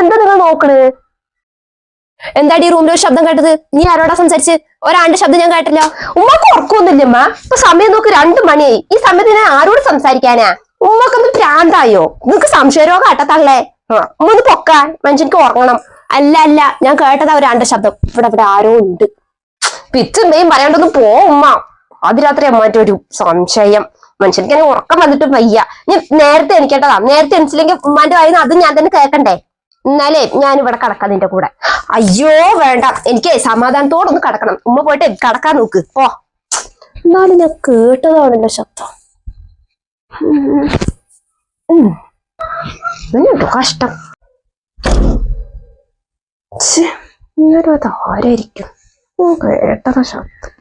എന്താ നിങ്ങൾ നോക്കണ്? എന്താടി റൂമിൽ ഒരു ശബ്ദം കേട്ടത്? നീ ആരോടാ സംസാരിച്ച്? ഒരാണ്ട് ശബ്ദം ഞാൻ കേട്ടില്ല. ഉമ്മക്ക് ഉറക്കൊന്നുമില്ലമ്മ. ഇപ്പൊ സമയം നോക്ക് രണ്ടു മണിയായി. ഈ സമയത്ത് ഞാൻ ആരോട് സംസാരിക്കാനാ? ഉമ്മക്കൊന്ന് പ്രാന്തായോ നിങ്ങക്ക് സംശയരോഗം അട്ടത്തള്ളേ ആ, ഉമ്മ ഒന്ന് പൊക്കാൻ. മനുഷ്യനിക്ക് ഉറങ്ങണം. അല്ല അല്ല. ഞാൻ കേട്ടതാ ഒരാണ്ട് ശബ്ദം. ഇവിടെ ഇവിടെ ആരോ ഉണ്ട്. പിച്ചും മെയും പറയാണ്ടൊന്ന് പോ ഉമ്മ. അതിരാത്രി അമ്മാറ്റൊരു സംശയം. മനുഷ്യനിക്ക് എനിക്ക് ഉറക്കം വന്നിട്ട് വയ്യ. ഞാൻ നേരത്തെ എണീക്കേണ്ടതാ. നേരത്തെ എണിച്ചില്ലെങ്കിൽ ഉമ്മാന്റെ വായിന്ന് അത് ഞാൻ തന്നെ കേൾക്കണ്ടേ? എന്നാലേ ഞാൻ ഇവിടെ കടക്കാം നിന്റെ കൂടെ. അയ്യോ വേണ്ട. എനിക്ക് സമാധാനത്തോടൊന്ന് കടക്കണം. ഉമ്മ പോയിട്ട് കടക്കാൻ നോക്ക്. പോ. എന്നാലും ഞാൻ കേട്ടതാണല്ലോ ശബ്ദം. ഇവനുണ്ടോ കഷ്ടം. ഇന്നൊരു അത് ആരായിരിക്കും ഉം, കേട്ടതാ ശബ്ദം.